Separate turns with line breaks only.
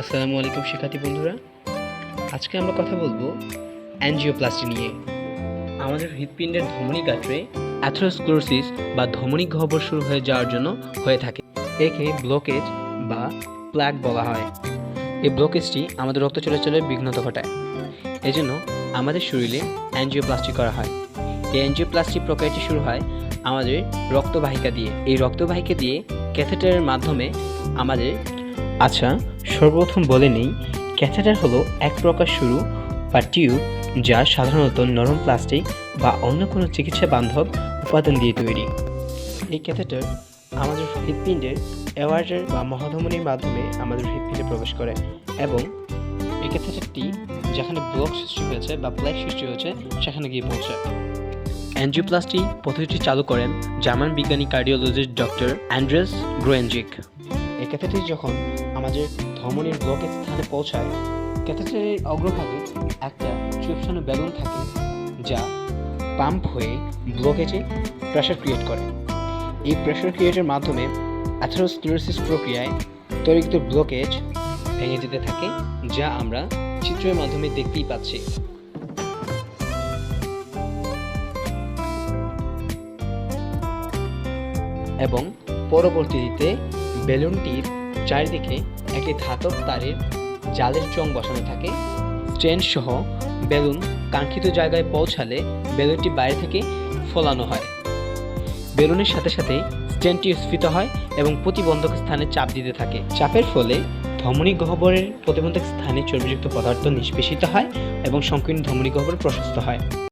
আসসালামু আলাইকুম শিক্ষার্থী বন্ধুরা। আজকে আমরা কথা বলব অ্যানজিওপ্লাস্টি নিয়ে। আমাদের হৃৎপিণ্ডের ধমনী গাঁটরে অ্যাথ্রোস্ক্লোরোসিস বা ধমনী গহ্বর শুরু হয়ে যাওয়ার জন্য হয়ে থাকে। একে ব্লকেজ বা প্লাক বলা হয়। এই ব্লকেজটি আমাদের রক্ত চলাচলের বিঘ্নত ঘটায়। এজন্য আমাদের শরীরে অ্যানজিওপ্লাস্টি করা হয়। এই অ্যানজিওপ্লাস্টি প্রক্রিয়াটি শুরু হয় আমাদের রক্তবাহিকা দিয়ে। এই রক্তবাহিকা দিয়ে ক্যাথেটারের মাধ্যমে আমাদের আচ্ছা সর্বপ্রথম বলে নেই, ক্যাথেটার হলো এক প্রকার শুরু বা টিউব যা সাধারণত নরম প্লাস্টিক বা অন্য কোনো চিকিৎসা বান্ধব উপাদান দিয়ে তৈরি। এই ক্যাথেটার আমাদের হৃৎপিণ্ডের অ্যাওয়ার্ডের বা মহাধমনির মাধ্যমে আমাদের হৃৎপিণ্ডে প্রবেশ করে এবং এই ক্যাথেটারটি যেখানে ব্লক সৃষ্টি হয়েছে বা প্লেক সৃষ্টি হয়েছে, সেখানে গিয়ে পৌঁছায়। অ্যানজিওপ্লাস্টি পদ্ধতিটি চালু করেন জার্মান বিজ্ঞানী কার্ডিওলজিস্ট ডক্টর অ্যান্ড্রেস গ্রোয়েনজিক। এই ক্যাথেটারটি যখন আমাদের ধমনীর ব্লকের স্থানে পৌঁছায় ক্যাথেটারের অগ্রভাগে একটা চুপসানো বেলুন থাকে যা পাম্প হয়ে ব্লকেজে প্রেশার ক্রিয়েট করে। এই প্রেশার ক্রিয়েটের মাধ্যমে অ্যাথেরোস্ক্লেরোসিস প্রক্রিয়ায় তৈরিকৃত ব্লকেজ ভেঙে যেতে থাকে, যা আমরা চিত্রের মাধ্যমে দেখতেই পাচ্ছি। এবং পরবর্তীতে বেলুনটির চারিদিকে একটি ধাতব তারের জালের চোঙ বসানো থাকে। স্ট্রেন সহ বেলুন কাঙ্ক্ষিত জায়গায় পৌঁছালে বেলুনটি বাইরে থেকে ফোলানো হয়। বেলুনের সাথে সাথে স্ট্রেনটি স্ফীত হয় এবং প্রতিবন্ধক স্থানে চাপ দিতে থাকে। চাপের ফলে ধমনী গহ্বরের প্রতিবন্ধক স্থানে চর্বিযুক্ত পদার্থ নিষ্পেষিত হয় এবং সংকীর্ণ ধমনী গহ্বর প্রশস্ত হয়।